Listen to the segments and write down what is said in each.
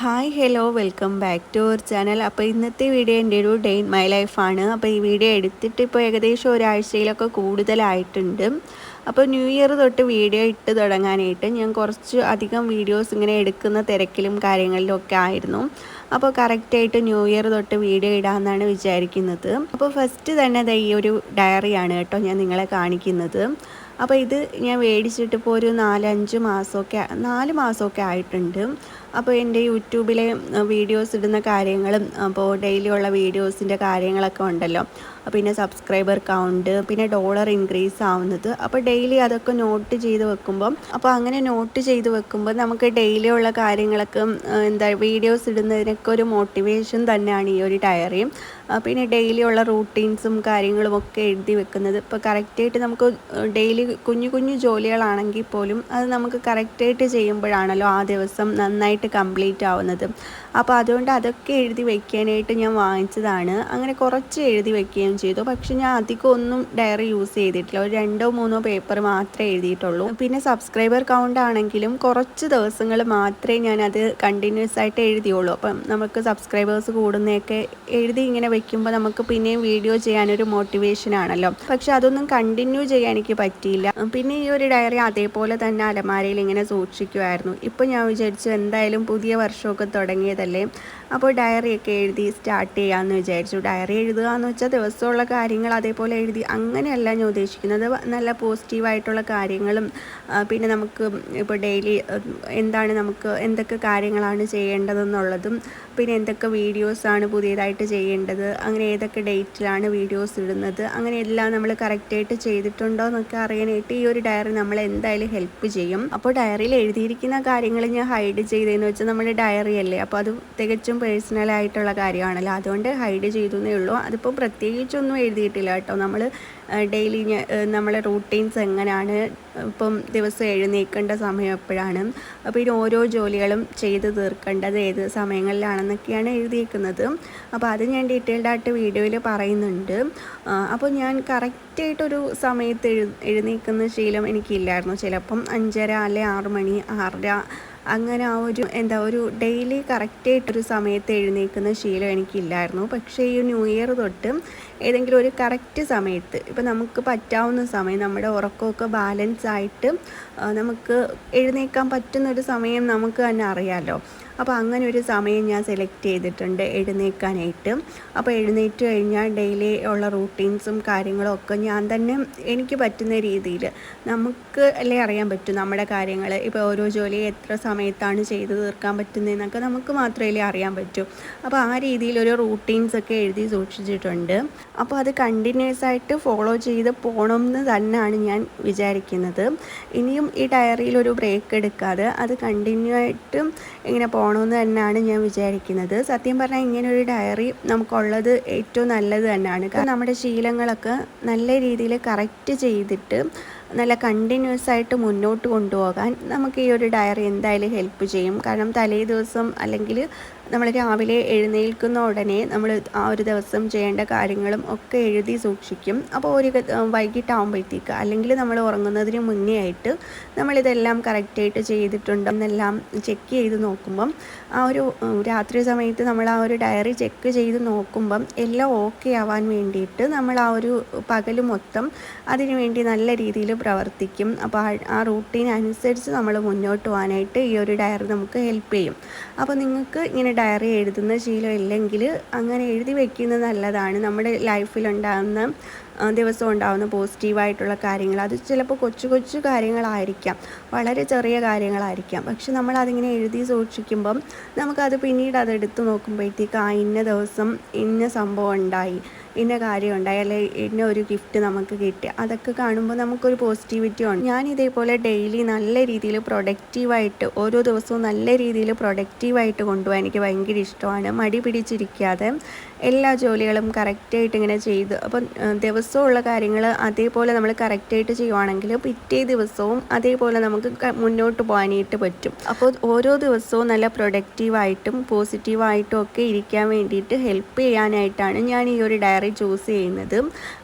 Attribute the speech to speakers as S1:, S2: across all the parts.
S1: Hi hello welcome back to our channel അപ്പോൾ ഇന്നത്തെ video എന്റെ ഒരു ഡേ മൈ ലൈഫാണ് അപ്പോൾ ഈ വീഡിയോ എടുത്തിട്ട് ഇപ്പോൾ ഏകദേശം ഒരാഴ്ചയിലൊക്കെ കൂടുതലായിട്ടുണ്ട്. അപ്പോൾ ന്യൂ ഇയർ തൊട്ട് വീഡിയോ ഇട്ട് തുടങ്ങാനായിട്ട് ഞാൻ കുറച്ച് അധികം വീഡിയോസ് ഇങ്ങനെ എടുക്കുന്ന തിരക്കിലും കാര്യങ്ങളിലും ഒക്കെ ആയിരുന്നു. അപ്പോൾ കറക്റ്റായിട്ട് ന്യൂ ഇയർ തൊട്ട് വീഡിയോ ഇടാമെന്നാണ് വിചാരിക്കുന്നത്. അപ്പോൾ ഫസ്റ്റ് തന്നെ ഈ ഒരു ഡയറിയാണ് കേട്ടോ ഞാൻ നിങ്ങളെ കാണിക്കുന്നത്. അപ്പോൾ ഇത് ഞാൻ മേടിച്ചിട്ട് ഇപ്പോൾ ഒരു നാലഞ്ച് മാസമൊക്കെ നാല് മാസമൊക്കെ ആയിട്ടുണ്ട്. അപ്പോൾ എന്റെ യൂട്യൂബിലെ വീഡിയോസ് ഇടുന്ന കാര്യങ്ങളും അപ്പോൾ ഡെയിലി ഉള്ള വീഡിയോസിന്റെ കാര്യങ്ങളൊക്കെ ഉണ്ടല്ലോ. പിന്നെ സബ്സ്ക്രൈബർ കൗണ്ട് പിന്നെ ഡോളർ ഇൻക്രീസ് ആവുന്നത്. അപ്പോൾ ഡെയിലി അതൊക്കെ നോട്ട് ചെയ്ത് വെക്കുമ്പം അപ്പോൾ അങ്ങനെ നോട്ട് ചെയ്ത് വെക്കുമ്പോൾ നമുക്ക് ഡെയിലി ഉള്ള കാര്യങ്ങളൊക്കെ എന്താ വീഡിയോസ് ഇടുന്നതിനൊക്കെ ഒരു മോട്ടിവേഷൻ തന്നെയാണ് ഈ ഒരു ഡയറി പിന്നെ ഡെയിലി ഉള്ള റൂട്ടീൻസും കാര്യങ്ങളും ഒക്കെ എഴുതി വെക്കുന്നത്. ഇപ്പോൾ കറക്റ്റായിട്ട് നമുക്ക് ഡെയിലി കുഞ്ഞു കുഞ്ഞു ജോലികളാണെങ്കിൽ പോലും അത് നമുക്ക് കറക്റ്റായിട്ട് ചെയ്യുമ്പോഴാണല്ലോ ആ ദിവസം നന്നായിട്ട് കംപ്ലീറ്റ് ആവുന്നത്. അപ്പോൾ അതുകൊണ്ട് അതൊക്കെ എഴുതി വയ്ക്കാനായിട്ട് ഞാൻ വാങ്ങിച്ചതാണ്. അങ്ങനെ കുറച്ച് എഴുതി വെക്കുകയും ചെയ്തു. പക്ഷെ ഞാൻ അധികം ഒന്നും ഡയറി യൂസ് ചെയ്തിട്ടില്ല. ഒരു രണ്ടോ മൂന്നോ പേപ്പർ മാത്രമേ എഴുതിയിട്ടുള്ളൂ. പിന്നെ സബ്സ്ക്രൈബർ കൗണ്ട് ആണെങ്കിലും കുറച്ച് ദിവസങ്ങൾ മാത്രമേ ഞാൻ അത് കണ്ടിന്യൂസ് ആയിട്ട് എഴുതിയുള്ളൂ. അപ്പം നമുക്ക് സബ്സ്ക്രൈബേഴ്സ് കൂടുന്നതൊക്കെ എഴുതി ഇങ്ങനെ വെക്കുമ്പോൾ നമുക്ക് പിന്നെയും വീഡിയോ ചെയ്യാനൊരു മോട്ടിവേഷൻ ആണല്ലോ. പക്ഷെ അതൊന്നും കണ്ടിന്യൂ ചെയ്യാൻ എനിക്ക് പറ്റിയില്ല. പിന്നെ ഈ ഒരു ഡയറി അതേപോലെ തന്നെ അലമാരയിൽ ഇങ്ങനെ സൂക്ഷിക്കുമായിരുന്നു. ഇപ്പോൾ ഞാൻ വിചാരിച്ചു എന്തായാലും പുതിയ വർഷമൊക്കെ തുടങ്ങിയതല്ലേ? അപ്പോൾ ഡയറിയൊക്കെ എഴുതി സ്റ്റാർട്ട് ചെയ്യാമെന്ന് വിചാരിച്ചു. ഡയറി എഴുതുക എന്ന് വെച്ചാൽ ദിവസമുള്ള കാര്യങ്ങൾ അതേപോലെ എഴുതി അങ്ങനെയല്ല ഞാൻ ഉദ്ദേശിക്കുന്നത്. നല്ല പോസിറ്റീവായിട്ടുള്ള കാര്യങ്ങളും പിന്നെ നമുക്ക് ഇപ്പോൾ ഡെയിലി എന്താണ് നമുക്ക് എന്തൊക്കെ കാര്യങ്ങളാണ് ചെയ്യേണ്ടതെന്നുള്ളതും പിന്നെ എന്തൊക്കെ വീഡിയോസാണ് പുതിയതായിട്ട് ചെയ്യേണ്ടത് അങ്ങനെ ഏതൊക്കെ ഡേറ്റിലാണ് വീഡിയോസ് ഇടുന്നത് അങ്ങനെ എല്ലാം നമ്മൾ കറക്റ്റായിട്ട് ചെയ്തിട്ടുണ്ടോ എന്നൊക്കെ അറിയാനായിട്ട് ഈ ഒരു ഡയറി നമ്മളെ എന്തായാലും ഹെൽപ്പ് ചെയ്യും. അപ്പോൾ ഡയറിയിൽ എഴുതിയിരിക്കുന്ന കാര്യങ്ങൾ ഞാൻ ഹൈഡ് ചെയ്തതെന്ന് വെച്ചാൽ നമ്മുടെ ഡയറി അല്ലേ? അപ്പോൾ അത് തികച്ചും പേഴ്സണലായിട്ടുള്ള കാര്യമാണല്ലോ. അതുകൊണ്ട് ഹൈഡ് ചെയ്തു എന്നേ ഉള്ളൂ. അതിപ്പോൾ പ്രത്യേകിച്ചൊന്നും എഴുതിയിട്ടില്ല കേട്ടോ. നമ്മൾ ഡെയിലി നമ്മളെ റൂട്ടീൻസ് എങ്ങനെയാണ് ഇപ്പം ദിവസം എഴുന്നേൽക്കേണ്ട സമയം എപ്പോഴാണ് അപ്പോൾ ഇനി ഓരോ ജോലികളും ചെയ്ത് തീർക്കേണ്ടത് ഏത് സമയങ്ങളിലാണെന്നൊക്കെയാണ് എഴുതിയിരിക്കുന്നത് അപ്പോൾ അത് ഞാൻ ഡീറ്റെയിൽഡ് ആയിട്ട് വീഡിയോയിൽ പറയുന്നുണ്ട്. അപ്പോൾ ഞാൻ കറക്റ്റായിട്ടൊരു സമയത്ത് എഴു എഴുന്നേൽക്കുന്ന ശീലം എനിക്കില്ലായിരുന്നു. ചിലപ്പം അഞ്ചര അല്ലെ ആറ് മണി ആറര അങ്ങനെ ആ ഒരു എന്താ ഒരു ഡെയിലി കറക്റ്റായിട്ടൊരു സമയത്ത് എഴുന്നേൽക്കുന്ന ശീലം എനിക്കില്ലായിരുന്നു. പക്ഷേ ഈ ന്യൂ ഇയർ തൊട്ട് ഏതെങ്കിലും ഒരു കറക്റ്റ് സമയത്ത് ഇപ്പം നമുക്ക് പറ്റാവുന്ന സമയം നമ്മുടെ ഉറക്കമൊക്കെ ബാലൻസ് ആയിട്ട് നമുക്ക് എഴുന്നേൽക്കാൻ പറ്റുന്നൊരു സമയം നമുക്ക് തന്നെ അറിയാമല്ലോ അപ്പോൾ അങ്ങനെ ഒരു സമയം ഞാൻ സെലക്ട് ചെയ്തിട്ടുണ്ട് എഴുന്നേൽക്കാനായിട്ട് അപ്പോൾ എഴുന്നേറ്റ് കഴിഞ്ഞാൽ ഡെയിലി ഉള്ള റൂട്ടീൻസും കാര്യങ്ങളും ഒക്കെ ഞാൻ തന്നെ എനിക്ക് പറ്റുന്ന രീതിയിൽ നമുക്ക് അല്ലേ അറിയാൻ പറ്റും നമ്മുടെ കാര്യങ്ങൾ. ഇപ്പോൾ ഓരോ ജോലി എത്ര സമയത്താണ് ചെയ്ത് തീർക്കാൻ പറ്റുന്നതെന്നൊക്കെ നമുക്ക് മാത്രമല്ലേ അറിയാൻ പറ്റൂ. അപ്പോൾ ആ രീതിയിൽ ഒരു റൂട്ടീൻസ് ഒക്കെ എഴുതി സൂക്ഷിച്ചിട്ടുണ്ട്. അപ്പോൾ അത് കണ്ടിന്യൂസ് ആയിട്ട് ഫോളോ ചെയ്ത് പോകണം എന്ന് തന്നെയാണ് ഞാൻ വിചാരിക്കുന്നത്. ഇനിയും ഈ ഡയറിയിൽ ഒരു ബ്രേക്ക് എടുക്കാതെ അത് കണ്ടിന്യൂ ആയിട്ടും ഇങ്ങനെ പോകണമെന്ന് തന്നെയാണ് ഞാൻ വിചാരിക്കുന്നത്. സത്യം പറഞ്ഞാൽ ഇങ്ങനെ ഒരു ഡയറി നമുക്കുള്ളത് ഏറ്റവും നല്ലത് തന്നെയാണ് കാരണം നമ്മുടെ ശീലങ്ങളൊക്കെ നല്ല രീതിയിൽ കറക്റ്റ് ചെയ്തിട്ട് നല്ല കണ്ടിന്യൂസ് ആയിട്ട് മുന്നോട്ട് കൊണ്ടുപോകാൻ നമുക്ക് ഈ ഒരു ഡയറി എന്തായാലും ഹെൽപ്പ് ചെയ്യും. കാരണം തലേ ദിവസം അല്ലെങ്കിൽ നമ്മൾ രാവിലെ എഴുന്നേൽക്കുന്ന ഉടനെ നമ്മൾ ആ ഒരു ദിവസം ചെയ്യേണ്ട കാര്യങ്ങളും ഒക്കെ എഴുതി സൂക്ഷിക്കും. അപ്പോൾ ഒരു വൈകിട്ടാകുമ്പോഴത്തേക്ക് അല്ലെങ്കിൽ നമ്മൾ ഉറങ്ങുന്നതിന് മുന്നേ ആയിട്ട് നമ്മളിതെല്ലാം കറക്റ്റായിട്ട് ചെയ്തിട്ടുണ്ടെന്നെല്ലാം ചെക്ക് ചെയ്ത് നോക്കുമ്പം ആ ഒരു രാത്രി സമയത്ത് നമ്മൾ ആ ഒരു ഡയറി ചെക്ക് ചെയ്ത് നോക്കുമ്പം എല്ലാം ഓക്കെ ആവാൻ വേണ്ടിയിട്ട് നമ്മൾ ആ ഒരു പകൽ മൊത്തം അതിനുവേണ്ടി നല്ല രീതിയിൽ പ്രവർത്തിക്കും. അപ്പോൾ ആ റൂട്ടീൻ അനുസരിച്ച് നമ്മൾ മുന്നോട്ട് പോകാനായിട്ട് ഈ ഒരു ഡയറി നമുക്ക് ഹെൽപ്പ് ചെയ്യും. അപ്പോൾ നിങ്ങൾക്ക് ഇങ്ങനെ ഡയറി എഴുതുന്ന ശീലം ഇല്ലെങ്കിൽ അങ്ങനെ എഴുതി വെക്കുന്നത് നല്ലതാണ്. നമ്മുടെ ലൈഫിലുണ്ടാകുന്ന ദിവസം ഉണ്ടാകുന്ന പോസിറ്റീവായിട്ടുള്ള കാര്യങ്ങൾ. അത് ചിലപ്പോൾ കൊച്ചു കൊച്ചു കാര്യങ്ങളായിരിക്കാം. വളരെ ചെറിയ കാര്യങ്ങളായിരിക്കാം. പക്ഷെ നമ്മൾ അതിങ്ങനെ എഴുതി സൂക്ഷിക്കുമ്പം നമുക്കത് പിന്നീട് അതെടുത്ത് നോക്കുമ്പോഴത്തേക്ക് ആ ഇന്ന ദിവസം ഇന്ന സംഭവം ഉണ്ടായി. ഇന്ന കാര്യം ഉണ്ടായി അല്ലെ ഇന്ന ഒരു ഗിഫ്റ്റ് നമുക്ക് കിട്ടി. അതൊക്കെ കാണുമ്പോൾ നമുക്കൊരു പോസിറ്റിവിറ്റി ഉണ്ട്. ഞാൻ ഇതേപോലെ ഡെയിലി നല്ല രീതിയിൽ പ്രൊഡക്റ്റീവായിട്ട് ഓരോ ദിവസവും നല്ല രീതിയിൽ പ്രൊഡക്റ്റീവായിട്ട് കൊണ്ടുപോകാൻ എനിക്ക് ഭയങ്കര ഇഷ്ടമാണ്. മടി പിടിച്ചിരിക്കാതെ എല്ലാ ജോലികളും കറക്റ്റായിട്ട് ഇങ്ങനെ ചെയ്ത് അപ്പം ദിവസമുള്ള കാര്യങ്ങൾ അതേപോലെ നമ്മൾ കറക്റ്റായിട്ട് ചെയ്യുവാണെങ്കിൽ പിറ്റേ ദിവസവും അതേപോലെ നമുക്ക് മുന്നോട്ട് പോകാനായിട്ട് പറ്റും. അപ്പോൾ ഓരോ ദിവസവും നല്ല പ്രൊഡക്റ്റീവായിട്ടും പോസിറ്റീവായിട്ടും ഒക്കെ ഇരിക്കാൻ വേണ്ടിയിട്ട് ഹെൽപ്പ് ചെയ്യാനായിട്ടാണ് ഞാൻ ഈ ഒരു ഡയറി ചൂസ് ചെയ്യുന്നത്.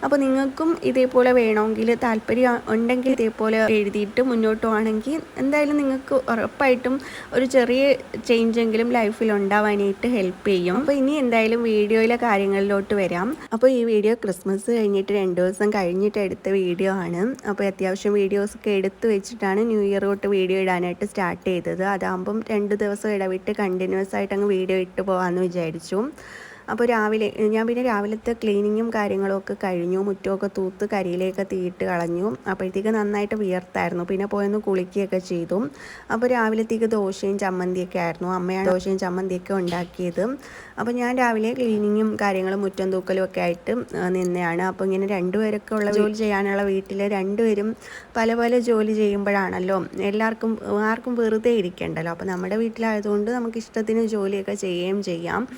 S1: അപ്പോൾ നിങ്ങൾക്കും ഇതേപോലെ വേണമെങ്കിൽ താല്പര്യം ഉണ്ടെങ്കിൽ ഇതേപോലെ എഴുതിയിട്ട് മുന്നോട്ട് പോകണമെങ്കിൽ എന്തായാലും നിങ്ങൾക്ക് ഉറപ്പായിട്ടും ഒരു ചെറിയ ചേഞ്ച് എങ്കിലും ലൈഫിൽ ഉണ്ടാവാനായിട്ട് ഹെൽപ്പ് ചെയ്യും. അപ്പോൾ ഇനി എന്തായാലും വീഡിയോയിലെ കാര്യങ്ങളിലോട്ട് വരാം. അപ്പോൾ ഈ വീഡിയോ ക്രിസ്മസ് കഴിഞ്ഞിട്ട് രണ്ട് ദിവസം കഴിഞ്ഞിട്ട് എടുത്ത വീഡിയോ ആണ്. അപ്പോൾ അത്യാവശ്യം വീഡിയോസൊക്കെ എടുത്തു വെച്ചിട്ടാണ് ന്യൂ ഇയർ തൊട്ട് വീഡിയോ ഇടാനായിട്ട് സ്റ്റാർട്ട് ചെയ്തത്. അതാകുമ്പം രണ്ട് ദിവസം ഇടവിട്ട് കണ്ടിന്യൂസ് ആയിട്ട് അങ്ങ് വീഡിയോ ഇട്ട് പോകാമെന്ന് വിചാരിച്ചു. അപ്പോൾ രാവിലെ ഞാൻ പിന്നെ രാവിലത്തെ ക്ലീനിങ്ങും കാര്യങ്ങളും ഒക്കെ കഴിഞ്ഞു. മുറ്റമൊക്കെ തൂത്ത് കരിയിലേക്ക് തീയിട്ട് കളഞ്ഞു. അപ്പോഴത്തേക്ക് നന്നായിട്ട് വിയർത്തായിരുന്നു. പിന്നെ പോയൊന്ന് കുളിക്കുകയൊക്കെ ചെയ്തു. അപ്പോൾ രാവിലത്തേക്ക് ദോശയും ചമ്മന്തിയൊക്കെ ആയിരുന്നു. അമ്മയാണ് ദോശയും ചമ്മന്തിയൊക്കെ ഉണ്ടാക്കിയത്. അപ്പോൾ ഞാൻ രാവിലെ ക്ലീനിങ്ങും കാര്യങ്ങളും മുറ്റം തൂക്കലും ഒക്കെ ആയിട്ട് നിന്നെയാണ്. അപ്പോൾ ഇങ്ങനെ രണ്ടുപേരൊക്കെ ഉള്ള ജോലി ചെയ്യാനുള്ള വീട്ടിൽ രണ്ടുപേരും പല പല ജോലി ചെയ്യുമ്പോഴാണല്ലോ എല്ലാവർക്കും ആർക്കും വെറുതെ ഇരിക്കണ്ടല്ലോ. അപ്പോൾ നമ്മുടെ വീട്ടിലായതുകൊണ്ട് നമുക്ക് ഇഷ്ടത്തിന് ജോലിയൊക്കെ ചെയ്യുകയും ചെയ്യാം.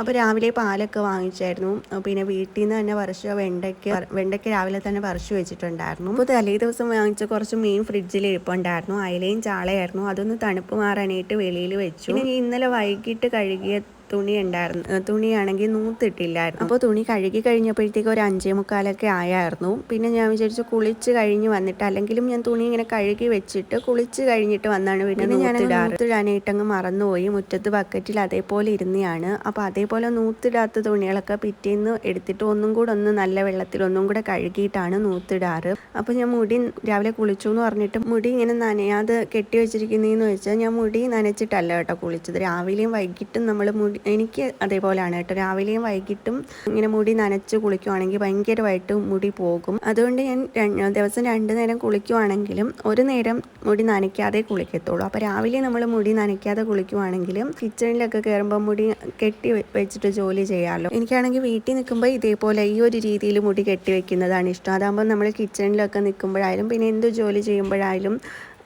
S1: അപ്പോൾ രാവിലെ പാലൊക്കെ വാങ്ങിച്ചായിരുന്നു. പിന്നെ വീട്ടിൽ നിന്ന് തന്നെ പറിച്ച വെണ്ടയ്ക്ക് വെണ്ടയ്ക്ക് രാവിലെ തന്നെ പറിച്ചു വെച്ചിട്ടുണ്ടായിരുന്നു. അപ്പോൾ തലേ ദിവസം വാങ്ങിച്ച കുറച്ച് മീൻ ഫ്രിഡ്ജിൽ ഇരിപ്പുണ്ടായിരുന്നു. അയിലയും ചാളയായിരുന്നു. അതൊന്ന് തണുപ്പ് മാറാനായിട്ട് വെളിയിൽ വെച്ചു. ഇനി ഇന്നലെ വൈകിട്ട് കഴുകിയ തുണി ഉണ്ടായിരുന്നു തുണിയാണെങ്കിൽ നൂത്തിട്ടില്ലായിരുന്നു. അപ്പോൾ തുണി കഴുകി കഴിഞ്ഞപ്പോഴത്തേക്ക് ഒരു അഞ്ചേ മുക്കാലൊക്കെ ആയായിരുന്നു. പിന്നെ ഞാൻ വിചാരിച്ചു കുളിച്ച് കഴിഞ്ഞ് വന്നിട്ട് അല്ലെങ്കിലും ഞാൻ തുണി ഇങ്ങനെ കഴുകി വെച്ചിട്ട് കുളിച്ച് കഴിഞ്ഞിട്ട് വന്നാണ് പിന്നെ ഞാൻ നൂത്തിടാനായിട്ടങ്ങ് മറന്നുപോയി. മുറ്റത്ത് ബക്കറ്റിൽ അതേപോലെ ഇരുന്നെയാണ്. അപ്പോൾ അതേപോലെ നൂത്തിടാത്ത തുണികളൊക്കെ പിറ്റേന്ന് എടുത്തിട്ട് ഒന്നും കൂടെ ഒന്ന് നല്ല വെള്ളത്തിൽ ഒന്നും കൂടെ കഴുകിയിട്ടാണ് നൂത്തിടാറ്. അപ്പോൾ ഞാൻ മുടി രാവിലെ കുളിച്ചു എന്ന് പറഞ്ഞിട്ട് മുടി ഇങ്ങനെ നനയാതെ കെട്ടി വെച്ചിരിക്കുന്നതെന്ന് വെച്ചാൽ ഞാൻ മുടി നനച്ചിട്ടല്ല കേട്ടോ കുളിച്ചത്. രാവിലെയും വൈകിട്ടും നമ്മൾ മുടി എനിക്ക് അതേപോലെയാണ് കേട്ടോ. രാവിലെയും വൈകിട്ടും ഇങ്ങനെ മുടി നനച്ച് കുളിക്കുവാണെങ്കിൽ ഭയങ്കരമായിട്ട് മുടി പോകും. അതുകൊണ്ട് ഞാൻ ദിവസം രണ്ട് നേരം കുളിക്കുവാണെങ്കിലും ഒരു നേരം മുടി നനയ്ക്കാതെ കുളിക്കത്തുള്ളൂ. അപ്പോൾ രാവിലെ നമ്മൾ മുടി നനയ്ക്കാതെ കുളിക്കുവാണെങ്കിലും കിച്ചണിലൊക്കെ കയറുമ്പോൾ മുടി കെട്ടി വെച്ചിട്ട് ജോലി ചെയ്യാമല്ലോ എനിക്കാണെങ്കിൽ വീട്ടിൽ നിൽക്കുമ്പോൾ ഇതേപോലെ ഈ ഒരു രീതിയിൽ മുടി കെട്ടി വെക്കുന്നതാണ് ഇഷ്ടം. അതാകുമ്പോൾ നമ്മൾ കിച്ചണിലൊക്കെ നിൽക്കുമ്പോഴായാലും പിന്നെ എന്ത് ജോലി ചെയ്യുമ്പോഴായാലും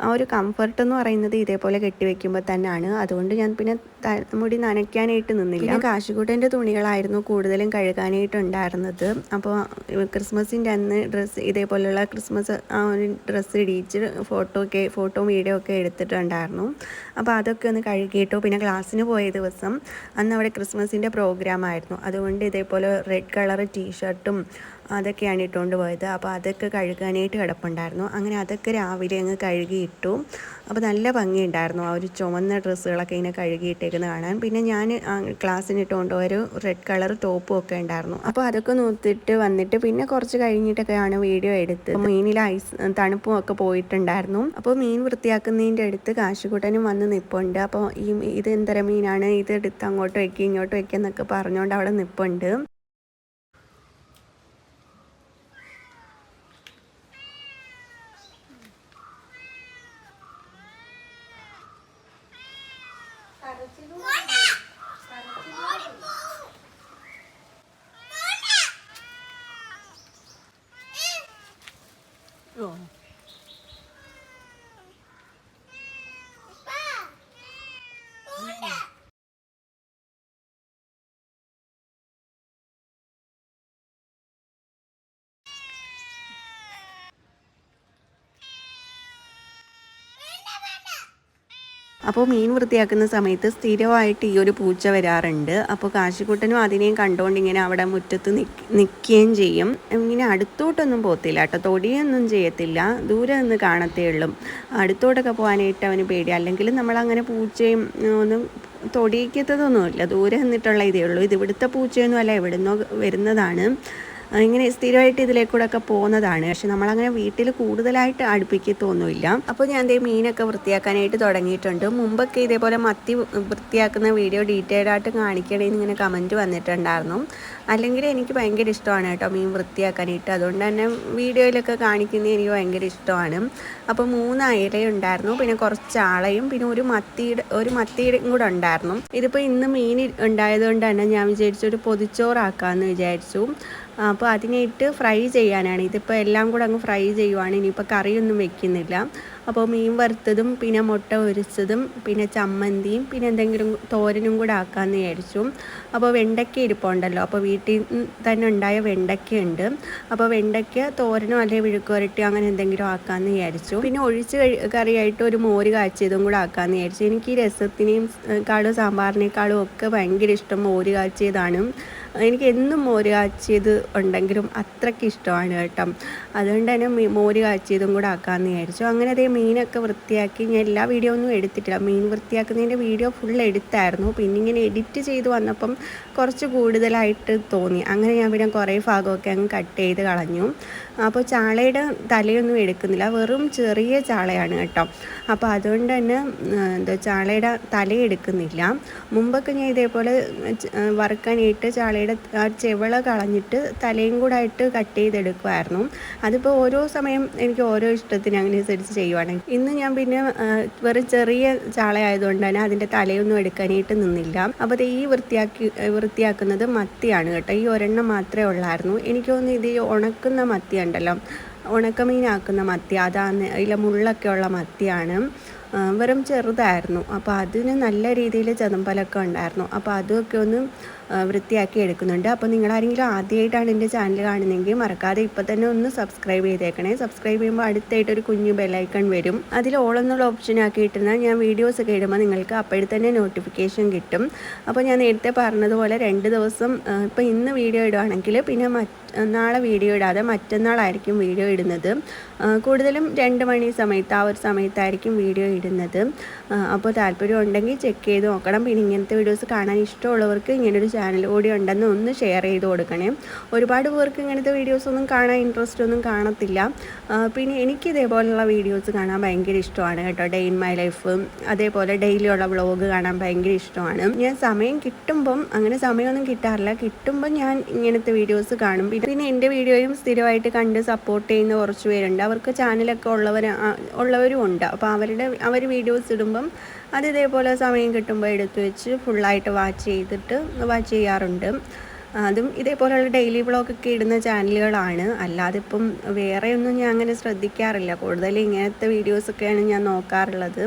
S1: ആ ഒരു കംഫർട്ട് എന്ന് പറയുന്നത് ഇതേപോലെ കെട്ടിവെക്കുമ്പോൾ തന്നെയാണ് അതുകൊണ്ട് ഞാൻ പിന്നെ മുടി നനയ്ക്കാനായിട്ട് നിന്നില്ല. പിന്നെ കാശുകൂട്ടന്റെ തുണികളായിരുന്നു കൂടുതലും കഴുകാനായിട്ട് ഉണ്ടായിരുന്നത് അപ്പോൾ ക്രിസ്മസിന്റെ അന്ന് ഡ്രസ്സ് ഇതേപോലെയുള്ള ക്രിസ്മസ് ആ ഒരു ഡ്രസ്സ് ഇടിച്ച് ഫോട്ടോ ഒക്കെ ഫോട്ടോ വീഡിയോ ഒക്കെ എടുത്തിട്ടുണ്ടായിരുന്നു. അപ്പോൾ അതൊക്കെ ഒന്ന് കഴുകിയിട്ടു പിന്നെ ക്ലാസ്സിന് പോയ ദിവസം അന്ന് അവിടെ ക്രിസ്മസിന്റെ പ്രോഗ്രാം ആയിരുന്നു അതുകൊണ്ട് ഇതേപോലെ റെഡ് കളർ ടീഷർട്ടും അതൊക്കെയാണ് ഇട്ടുകൊണ്ട് പോയത്. അപ്പോൾ അതൊക്കെ കഴുകാനായിട്ട് കിടപ്പുണ്ടായിരുന്നു. അങ്ങനെ അതൊക്കെ രാവിലെ അങ്ങ് കഴുകിയിട്ടു. അപ്പോൾ നല്ല ഭംഗിയുണ്ടായിരുന്നു. ആ ഒരു ചുവന്ന ഡ്രസ്സുകളൊക്കെ ഇങ്ങനെ കഴുകിയിട്ടേക്കുന്ന കാണാൻ. പിന്നെ ഞാൻ ക്ലാസ്സിന് ഇട്ടുകൊണ്ട് ഒരു റെഡ് കളർ ടോപ്പും ഒക്കെ ഉണ്ടായിരുന്നു. അപ്പോൾ അതൊക്കെ നോത്തിട്ട് വന്നിട്ട് പിന്നെ കുറച്ച് കഴിഞ്ഞിട്ടൊക്കെയാണ് വീഡിയോ എടുത്ത് മീനിൽ ഐസ് തണുപ്പും ഒക്കെ പോയിട്ടുണ്ടായിരുന്നു. അപ്പോൾ മീൻ വൃത്തിയാക്കുന്നതിന്റെ അടുത്ത് കാശുകൂട്ടനും വന്ന് നിൽപ്പുണ്ട് അപ്പോൾ ഈ ഇത് എന്തര മീനാണ്? ഇത് എടുത്ത് അങ്ങോട്ട് വയ്ക്കുക ഇങ്ങോട്ട് വയ്ക്കുക എന്നൊക്കെ പറഞ്ഞുകൊണ്ട് അവിടെ നിൽപ്പുണ്ട് Oh. അപ്പോൾ മീൻ വൃത്തിയാക്കുന്ന സമയത്ത് സ്ഥിരമായിട്ട് ഈ ഒരു പൂച്ച വരാറുണ്ട്. അപ്പോൾ കാശിക്കുട്ടനും അതിനെയും കണ്ടുകൊണ്ട് ഇങ്ങനെ അവിടെ മുറ്റത്ത് നിൽക്കുകയും ചെയ്യും. ഇങ്ങനെ അടുത്തോട്ടൊന്നും പോകത്തില്ല കേട്ടോ. തൊടിയൊന്നും ചെയ്യത്തില്ല. ദൂരെ നിന്ന് കാണത്തേ ഉള്ളൂ. അടുത്തോട്ടൊക്കെ പോകാനായിട്ട് അവന് പേടി. അല്ലെങ്കിൽ നമ്മളങ്ങനെ പൂച്ചയും ഒന്നും തൊടിയിക്കത്തതൊന്നുമില്ല. ദൂരെ നിന്നിട്ടുള്ള ഇതേ ഉള്ളൂ. ഇത് ഇവിടുത്തെ പൂച്ചയൊന്നും അല്ല എവിടുന്നോ വരുന്നതാണ്. ഇങ്ങനെ സ്ഥിരമായിട്ട് ഇതിലേക്കൂടെ ഒക്കെ പോകുന്നതാണ്. പക്ഷെ നമ്മളങ്ങനെ വീട്ടിൽ കൂടുതലായിട്ട് അടുപ്പിക്കത്തൊന്നുമില്ല അപ്പോൾ ഞാൻ ദേ മീനൊക്കെ വൃത്തിയാക്കാനായിട്ട് തുടങ്ങിയിട്ടുണ്ട്. മുമ്പൊക്കെ ഇതേപോലെ മത്തി വൃത്തിയാക്കുന്ന വീഡിയോ ഡീറ്റെയിൽഡ് ആയിട്ട് കാണിക്കണേന്ന് ഇങ്ങനെ കമന്റ് വന്നിട്ടുണ്ടായിരുന്നു. അല്ലെങ്കിൽ എനിക്ക് ഭയങ്കര ഇഷ്ടമാണ് കേട്ടോ മീൻ വൃത്തിയാക്കാനായിട്ട്. അതുകൊണ്ട് തന്നെ വീഡിയോയിലൊക്കെ കാണിക്കുന്നത് എനിക്ക് ഭയങ്കര ഇഷ്ടമാണ്. അപ്പോൾ മൂന്ന് അയലയുണ്ടായിരുന്നു. പിന്നെ കുറച്ച് ചാളയും പിന്നെ ഒരു മത്തിയുടെ ഒരു മത്തിയുടെ കൂടെ ഉണ്ടായിരുന്നു. ഇതിപ്പോൾ ഇന്ന് മീൻ ഉണ്ടായതുകൊണ്ട് തന്നെ ഞാൻ വിചാരിച്ചു ഒരു പൊതിച്ചോറാക്കാമെന്ന് വിചാരിച്ചു. അപ്പോൾ അതിനായിട്ട് ഫ്രൈ ചെയ്യാനാണ്. ഇതിപ്പോൾ എല്ലാം കൂടെ അങ്ങ് ഫ്രൈ ചെയ്യുവാണ്. ഇനിയിപ്പോൾ കറിയൊന്നും വെക്കുന്നില്ല. അപ്പോൾ മീൻ വറുത്തതും പിന്നെ മുട്ട ഒരിച്ചതും പിന്നെ ചമ്മന്തിയും പിന്നെ എന്തെങ്കിലും തോരനും കൂടെ ആക്കാമെന്ന് വിചാരിച്ചു. അപ്പോൾ വെണ്ടയ്ക്ക ഇരിപ്പുണ്ടല്ലോ അപ്പോൾ വീട്ടിൽ തന്നെ ഉണ്ടായ വെണ്ടയ്ക്ക ഉണ്ട് അപ്പോൾ വെണ്ടയ്ക്ക തോരനോ അല്ലെങ്കിൽ വിഴുക്കുരട്ടിയോ അങ്ങനെ എന്തെങ്കിലും ആക്കാമെന്ന് വിചാരിച്ചു. പിന്നെ ഒഴിച്ച് കറിയായിട്ട് ഒരു മോര് കാച്ചിയതും കൂടെ ആക്കാമെന്ന് വിചാരിച്ചു. എനിക്ക് ഈ രസത്തിനെയും കാളും സാമ്പാറിനേക്കാളും ഒക്കെ ഭയങ്കര ഇഷ്ടം മോര് കാച്ചിയതാണ്. എനിക്ക് എന്നും മോര് കാച്ചിയത് ഉണ്ടെങ്കിലും അത്രയ്ക്ക് ഇഷ്ടമാണ് കേട്ടോ. അതുകൊണ്ട് തന്നെ മോര് കാച്ചിയതും കൂടെ ആക്കാമെന്ന് വിചാരിച്ചു. അങ്ങനെ അതേ മീനൊക്കെ വൃത്തിയാക്കി ഞാൻ എല്ലാ വീഡിയോ ഒന്നും എടുത്തിട്ടില്ല. മീൻ വൃത്തിയാക്കുന്നതിന്റെ വീഡിയോ ഫുൾ എടുത്തായിരുന്നു. പിന്നെ ഇങ്ങനെ എഡിറ്റ് ചെയ്ത് വന്നപ്പം കുറച്ച് കൂടുതലായിട്ട് തോന്നി. അങ്ങനെ ഞാൻ പിന്നെ കുറേ ഭാഗമൊക്കെ അങ്ങ് കട്ട് ചെയ്ത് കളഞ്ഞു. അപ്പോൾ ചാളയുടെ തലയൊന്നും എടുക്കുന്നില്ല. വെറും ചെറിയ ചാളയാണ് കേട്ടോ. അപ്പോൾ അതുകൊണ്ട് തന്നെ എന്താ ചാളയുടെ തല എടുക്കുന്നില്ല. മുമ്പൊക്കെ ഞാൻ ഇതേപോലെ വറുക്കാനായിട്ട് ചാളയുടെ ആ ചെവള കളഞ്ഞിട്ട് തലയും കൂടെ ആയിട്ട് കട്ട് ചെയ്തെടുക്കുമായിരുന്നു അതിപ്പോൾ ഓരോ സമയം എനിക്ക് ഓരോ ഇഷ്ടത്തിന് അനുസരിച്ച് ചെയ്യുവാണ് ഇന്ന് ഞാൻ പിന്നെ വെറും ചെറിയ ചാളയായതുകൊണ്ട് തന്നെ അതിന്റെ തലയൊന്നും എടുക്കാനായിട്ട് നിന്നില്ല. അപ്പോൾ ഈ വൃത്തിയാക്കി വൃത്തിയാക്കുന്നത് മത്തിയാണ് കേട്ടോ. ഈ ഒരെണ്ണം മാത്രമേ ഉള്ളായിരുന്നു. എനിക്ക് തോന്നുന്നു ഇത് ഉണക്കുന്ന മത്തിയാണ് ഉണ്ടല്ലോ. ഉണക്കമീനാക്കുന്ന മത്തി അതാണ് അതിലെ മുള്ളൊക്കെ ഉള്ള മത്തിയാണ് വെറും ചെറുതായിരുന്നു. അപ്പോൾ അതിന് നല്ല രീതിയിൽ ചതുമ്പലൊക്കെ ഉണ്ടായിരുന്നു. അപ്പോൾ അതൊക്കെ ഒന്ന് വൃത്തിയാക്കി എടുക്കുന്നുണ്ട്. അപ്പോൾ നിങ്ങളാരെങ്കിലും ആദ്യമായിട്ടാണ് എന്റെ ചാനൽ കാണുന്നതെങ്കിൽ മറക്കാതെ ഇപ്പോൾ തന്നെ ഒന്ന് സബ്സ്ക്രൈബ് ചെയ്തേക്കണേ. സബ്സ്ക്രൈബ് ചെയ്യുമ്പോൾ അടുത്തായിട്ട് ഒരു കുഞ്ഞു ബെല്ലൈക്കൺ വരും. അതിൽ ഓൾ എന്നുള്ള ഓപ്ഷൻ ആക്കിയിട്ടിരുന്നാൽ ഞാൻ വീഡിയോസ് ഒക്കെ ഇടുമ്പോൾ നിങ്ങൾക്ക് അപ്പോഴത്തെ തന്നെ നോട്ടിഫിക്കേഷൻ കിട്ടും. അപ്പോൾ ഞാൻ നേരത്തെ പറഞ്ഞതുപോലെ രണ്ട് ദിവസം ഇപ്പോൾ ഇന്ന് വീഡിയോ ഇടുകയാണെങ്കിൽ പിന്നെ നാളെ വീഡിയോ ഇടാതെ മറ്റന്നാളായിരിക്കും വീഡിയോ ഇടുന്നത്. കൂടുതലും രണ്ട് മണി സമയത്ത് ആ ഒരു സമയത്തായിരിക്കും വീഡിയോ ഇടുന്നത്. അപ്പോൾ താല്പര്യം ഉണ്ടെങ്കിൽ ചെക്ക് ചെയ്ത് നോക്കണം. പിന്നെ ഇങ്ങനത്തെ വീഡിയോസ് കാണാൻ ഇഷ്ടമുള്ളവർക്ക് ഇങ്ങനൊരു ചാനൽ കൂടി ഉണ്ടെന്ന് ഒന്ന് ഷെയർ ചെയ്ത് കൊടുക്കണേ. ഒരുപാട് പേർക്ക് ഇങ്ങനത്തെ വീഡിയോസൊന്നും കാണാൻ ഇൻട്രസ്റ്റ് ഒന്നും കാണത്തില്ല. പിന്നെ എനിക്ക് ഇതേപോലെയുള്ള വീഡിയോസ് കാണാൻ ഭയങ്കര ഇഷ്ടമാണ് കേട്ടോ. ഡേ ഇൻ മൈ ലൈഫ് അതേപോലെ ഡെയിലി ഉള്ള വ്ളോഗ് കാണാൻ ഭയങ്കര ഇഷ്ടമാണ്. ഞാൻ സമയം കിട്ടുമ്പം അങ്ങനെ സമയമൊന്നും കിട്ടാറില്ല. കിട്ടുമ്പോൾ ഞാൻ ഇങ്ങനത്തെ വീഡിയോസ് കാണും. പിന്നെ എന്റെ വീഡിയോയും സ്ഥിരമായിട്ട് കണ്ട് സപ്പോർട്ട് ചെയ്യുന്ന കുറച്ച് പേരുണ്ട്. അവർക്ക് ചാനലൊക്കെ ഉള്ളവർ ഉള്ളവരും ഉണ്ട്. അപ്പോൾ അവരുടെ അവർ വീഡിയോസ് ഇടുമ്പം അത് ഇതേപോലെ സമയം കിട്ടുമ്പോൾ എടുത്തു വെച്ച് ഫുള്ളായിട്ട് വാച്ച് ചെയ്തിട്ട് വാച്ച് ചെയ്യാറുണ്ട്. അതും ഇതേപോലെയുള്ള ഡെയിലി വ്ളോഗൊക്കെ ഇടുന്ന ചാനലുകളാണ് അല്ലാതെ ഇപ്പം വേറെ ഒന്നും ഞാൻ അങ്ങനെ ശ്രദ്ധിക്കാറില്ല. കൂടുതലും ഇങ്ങനത്തെ വീഡിയോസൊക്കെയാണ് ഞാൻ നോക്കാറുള്ളത്.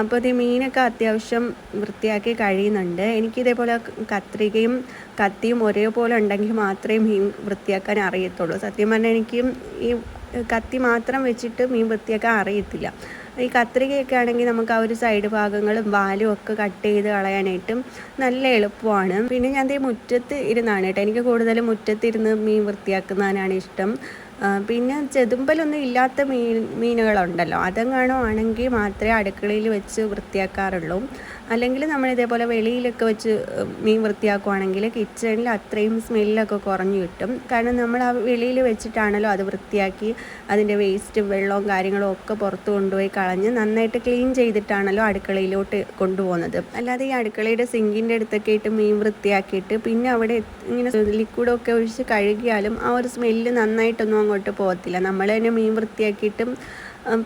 S1: അപ്പോൾ ഇത് മീനൊക്കെ അത്യാവശ്യം വൃത്തിയാക്കി കഴിയുന്നുണ്ട്. എനിക്കിതേപോലെ കത്രികയും കത്തിയും ഒരേപോലെ ഉണ്ടെങ്കിൽ മാത്രമേ മീൻ വൃത്തിയാക്കാൻ അറിയത്തുള്ളൂ. സത്യം പറഞ്ഞാൽ എനിക്ക് ഈ കത്തി മാത്രം വെച്ചിട്ട് മീൻ വൃത്തിയാക്കാൻ അറിയത്തില്ല. ഈ കത്രികയൊക്കെ ആണെങ്കിൽ നമുക്ക് ആ ഒരു സൈഡ് ഭാഗങ്ങളും വാലും ഒക്കെ കട്ട് ചെയ്ത് കളയാനായിട്ടും നല്ല എളുപ്പമാണ്. പിന്നെ ഞാൻ ഈ മുറ്റത്ത് ഇരുന്നാണ് കേട്ടോ. എനിക്ക് കൂടുതലും മുറ്റത്തിരുന്ന് മീൻ വൃത്തിയാക്കുന്നതിനാണ് ഇഷ്ടം. പിന്നെ ചെതുമ്പലൊന്നും ഇല്ലാത്ത മീൻ മീനുകളുണ്ടല്ലോ. അതെങ്ങാണോ ആണെങ്കിൽ മാത്രമേ അടുക്കളയിൽ വെച്ച് വൃത്തിയാക്കാറുള്ളൂ. അല്ലെങ്കിൽ നമ്മൾ ഇതേപോലെ വെളിയിലൊക്കെ വെച്ച് മീൻ വൃത്തിയാക്കുവാണെങ്കിൽ കിച്ചണിൽ അത്രയും സ്മെല്ലൊക്കെ കുറഞ്ഞു കിട്ടും. കാരണം നമ്മൾ ആ വെളിയിൽ വെച്ചിട്ടാണല്ലോ അത് വൃത്തിയാക്കി അതിന്റെ വേസ്റ്റ് വെള്ളവും കാര്യങ്ങളും ഒക്കെ പുറത്ത് കൊണ്ടുപോയി കളഞ്ഞ് നന്നായിട്ട് ക്ലീൻ ചെയ്തിട്ടാണല്ലോ അടുക്കളയിലോട്ട് കൊണ്ടുപോകുന്നത്. അല്ലാതെ ഈ അടുക്കളയുടെ സിങ്കിന്റെ അടുത്തൊക്കെ ഇട്ട് മീൻ വൃത്തിയാക്കിയിട്ട് പിന്നെ അവിടെ ഇങ്ങനെ ലിക്വിഡൊക്കെ ഒഴിച്ച് കഴുകിയാലും ആ ഒരു സ്മെല്ല് നന്നായിട്ടൊന്നും അങ്ങോട്ട് പോകത്തില്ല. നമ്മൾ തന്നെ മീൻ വൃത്തിയാക്കിയിട്ടും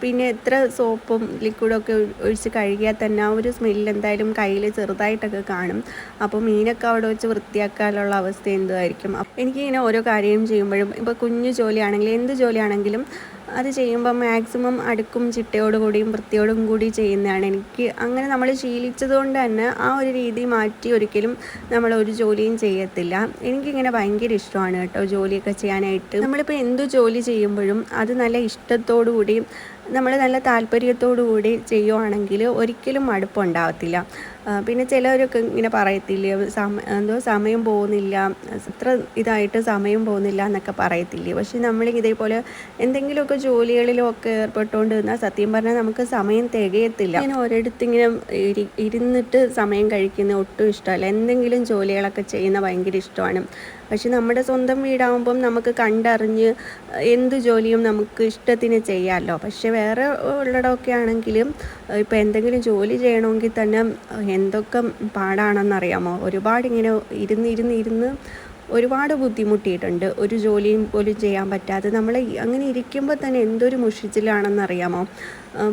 S1: പിന്നെ എത്ര സോപ്പും ലിക്വിഡൊക്കെ ഒഴിച്ച് കഴുകിയാൽ തന്നെ ആ ഒരു സ്മെല്ല് എന്തായാലും കയ്യിൽ ചെറുതായിട്ടൊക്കെ കാണും. അപ്പോൾ മീനൊക്കെ അവിടെ വെച്ച് വൃത്തിയാക്കാനുള്ള അവസ്ഥ എന്തായിരിക്കും എനിക്കിങ്ങനെ ഓരോ കാര്യം ചെയ്യുമ്പോഴും ഇപ്പോൾ കുഞ്ഞു ജോലിയാണെങ്കിലും എന്ത് ജോലിയാണെങ്കിലും അത് ചെയ്യുമ്പോൾ മാക്സിമം അടുക്കും ചിട്ടയോടുകൂടിയും വൃത്തിയോടും കൂടി ചെയ്യുന്നതാണ്. എനിക്ക് അങ്ങനെ നമ്മൾ ശീലിച്ചതുകൊണ്ട് തന്നെ ആ ഒരു രീതി മാറ്റി ഒരിക്കലും നമ്മൾ ഒരു ജോലിയും ചെയ്യത്തില്ല. എനിക്കിങ്ങനെ ഭയങ്കര ഇഷ്ടമാണ് കേട്ടോ ജോലിയൊക്കെ ചെയ്യാനായിട്ട്. നമ്മളിപ്പോൾ എന്ത് ജോലി ചെയ്യുമ്പോഴും അത് നല്ല ഇഷ്ടത്തോടു കൂടി നമ്മൾ നല്ല താല്പര്യത്തോടു കൂടി ചെയ്യുവാണെങ്കിൽ ഒരിക്കലും മടുപ്പുണ്ടാവത്തില്ല പിന്നെ ചിലവരൊക്കെ ഇങ്ങനെ പറയത്തില്ലേ സമ എന്തോ സമയം പോകുന്നില്ല ഇത്ര ഇതായിട്ട് സമയം പോകുന്നില്ല എന്നൊക്കെ പറയത്തില്ലേ. പക്ഷെ നമ്മൾ ഇതേപോലെ എന്തെങ്കിലുമൊക്കെ ജോലികളിലൊക്കെ ഏർപ്പെട്ടുകൊണ്ട് നിന്നാൽ സത്യം പറഞ്ഞാൽ നമുക്ക് സമയം തികയത്തില്ല. ഇങ്ങനെ ഒരിടത്തിങ്ങനെ ഇരുന്നിട്ട് സമയം കഴിക്കുന്ന ഒട്ടും ഇഷ്ടമല്ല. എന്തെങ്കിലും ജോലികളൊക്കെ ചെയ്യുന്ന ഭയങ്കര ഇഷ്ടമാണ്. പക്ഷെ നമ്മുടെ സ്വന്തം വീടാകുമ്പം നമുക്ക് കണ്ടറിഞ്ഞ് എന്ത് ജോലിയും നമുക്ക് ഇഷ്ടത്തിന് ചെയ്യാമല്ലോ പക്ഷെ വേറെ ഉള്ളിടമൊക്കെ ആണെങ്കിലും ഇപ്പോൾ എന്തെങ്കിലും ജോലി ചെയ്യണമെങ്കിൽ തന്നെ എന്തൊക്കെ പാടാണെന്നറിയാമോ? ഒരുപാട് ഇങ്ങനെ ഇരുന്ന് ഇരുന്ന് ഇരുന്ന് ഒരുപാട് ബുദ്ധിമുട്ടിയിട്ടുണ്ട്. ഒരു ജോലിയും പോലും ചെയ്യാൻ പറ്റാതെ നമ്മൾ അങ്ങനെ ഇരിക്കുമ്പോൾ തന്നെ എന്തൊരു മുഷിച്ചിലാണെന്നറിയാമോ?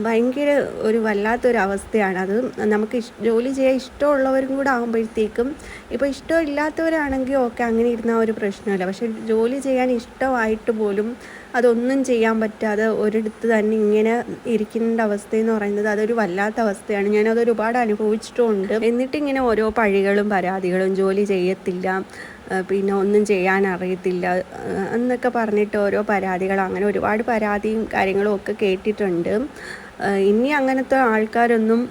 S1: ഭയങ്കര ഒരു വല്ലാത്തൊരു അവസ്ഥയാണ് അത് നമുക്ക് ജോലി ചെയ്യാൻ ഇഷ്ടമുള്ളവരും കൂടെ ആകുമ്പോഴത്തേക്കും ഇപ്പോൾ ഇഷ്ടമില്ലാത്തവരാണെങ്കിൽ ഓക്കെ അങ്ങനെ ഇരുന്ന ഒരു പ്രശ്നമില്ല. പക്ഷെ ജോലി ചെയ്യാൻ ഇഷ്ടമായിട്ട് പോലും അതൊന്നും ചെയ്യാൻ പറ്റാതെ ഒരിടത്ത് തന്നെ ഇങ്ങനെ ഇരിക്കേണ്ട അവസ്ഥ എന്ന് പറയുന്നത് അതൊരു വല്ലാത്ത അവസ്ഥയാണ് ഞാനത് ഒരുപാട് അനുഭവിച്ചിട്ടുമുണ്ട് എന്നിട്ട് ഇങ്ങനെ ഓരോ പഴികളും പരാതികളും ജോലി ചെയ്യത്തില്ല. പിന്നെ ഒന്നും ചെയ്യാൻ അറിയത്തില്ല. എന്നൊക്കെ പറഞ്ഞിട്ട് ഓരോ പരാതികൾ അങ്ങനെ ഒരുപാട് പരാതിയും കാര്യങ്ങളും ഒക്കെ കേട്ടിട്ടുണ്ട്. ഇനി അങ്ങനത്തെ ആൾക്കാരൊന്നും